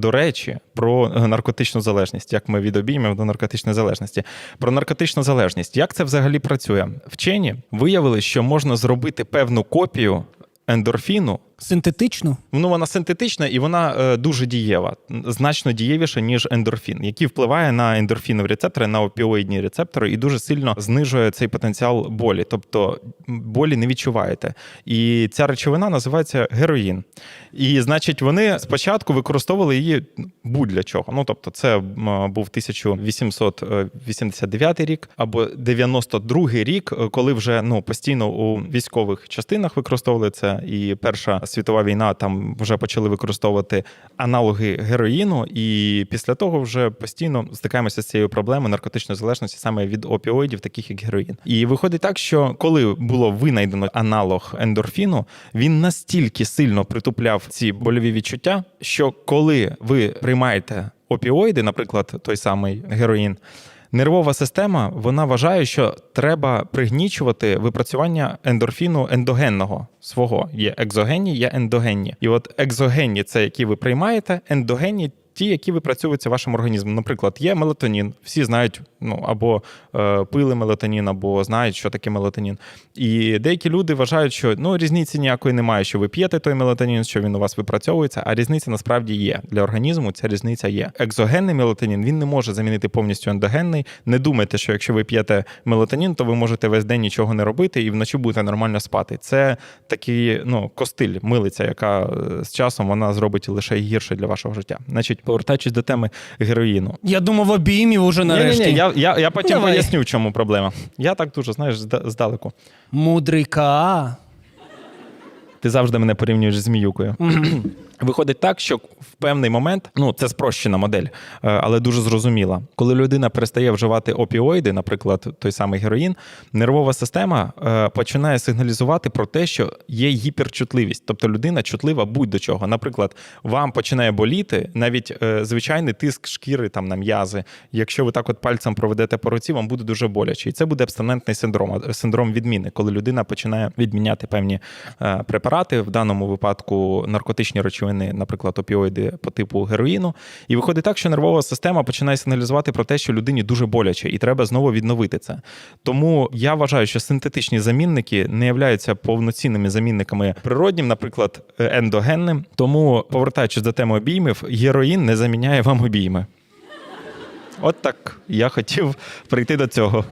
До речі, про е, наркотичну залежність, як ми від обіймів до наркотичної залежності. Про наркотичну залежність. Як це взагалі працює? Вчені виявили, що можна зробити певну копію ендорфіну. Синтетично? Ну, вона синтетична і вона е, дуже дієва, значно дієвіша, ніж ендорфін, який впливає на ендорфінові рецептори, на опіоїдні рецептори, і дуже сильно знижує цей потенціал болі. Тобто болі не відчуваєте. І ця речовина називається героїн. І, значить, вони спочатку використовували її будь-для чого. Ну, тобто, це був 1889 рік або 92 рік, е, коли вже ну постійно у військових частинах використовували це. І Перша світова війна там вже почали використовувати аналоги героїну. І після того вже постійно стикаємося з цією проблемою наркотичної залежності саме від опіоїдів, таких як героїн. І виходить так, що коли було винайдено аналог ендорфіну, він настільки сильно притупляв ці больові відчуття, що коли ви приймаєте опіоїди, наприклад, той самий героїн. Нервова система вона вважає, що треба пригнічувати випрацювання ендорфіну ендогенного свого. Є екзогенні, є ендогенні. І от екзогенні це які ви приймаєте, ендогенні ті, які випрацьовуються вашим організмом. Наприклад, є мелатонін. Всі знають, ну або е, пили мелатонін, або знають, що таке мелатонін. І деякі люди вважають, що ну різниці ніякої немає, що ви п'єте той мелатонін, що він у вас випрацьовується, а різниця насправді є для організму. Ця різниця є. Екзогенний мелатонін він не може замінити повністю ендогенний. Не думайте, що якщо ви п'єте мелатонін, то ви можете весь день нічого не робити і вночі будете нормально спати. Це такий ну костиль, милиця, яка е, з часом вона зробить лише гірше для вашого життя. Значить, повертаючись до теми героїну. Я думав, обіймів уже нарешті. Ні, ні, я, я, я потім Давай. поясню, в чому проблема. Я так дуже, знаєш, здалеку. Мудрика. Ти завжди мене порівнюєш з зміюкою. Виходить так, що в певний момент, ну це спрощена модель, е, але дуже зрозуміла. Коли людина перестає вживати опіоїди, наприклад, той самий героїн, нервова система е, починає сигналізувати про те, що є гіперчутливість. Тобто людина чутлива будь-до чого. Наприклад, вам починає боліти навіть е, звичайний тиск шкіри там на м'язи. Якщо ви так от пальцем проведете по руці, вам буде дуже боляче. І це буде абстинентний синдром, синдром відміни, коли людина починає відміняти певні препарати, в даному випадку наркотичні речовини, наприклад, опіоїди по типу героїну. І виходить так, що нервова система починає сигналізувати про те, що людині дуже боляче, і треба знову відновити це. Тому я вважаю, що синтетичні замінники не являються повноцінними замінниками природнім, наприклад, ендогенним. Тому, повертаючись до теми обіймів, героїн не заміняє вам обійми. От так я хотів прийти до цього.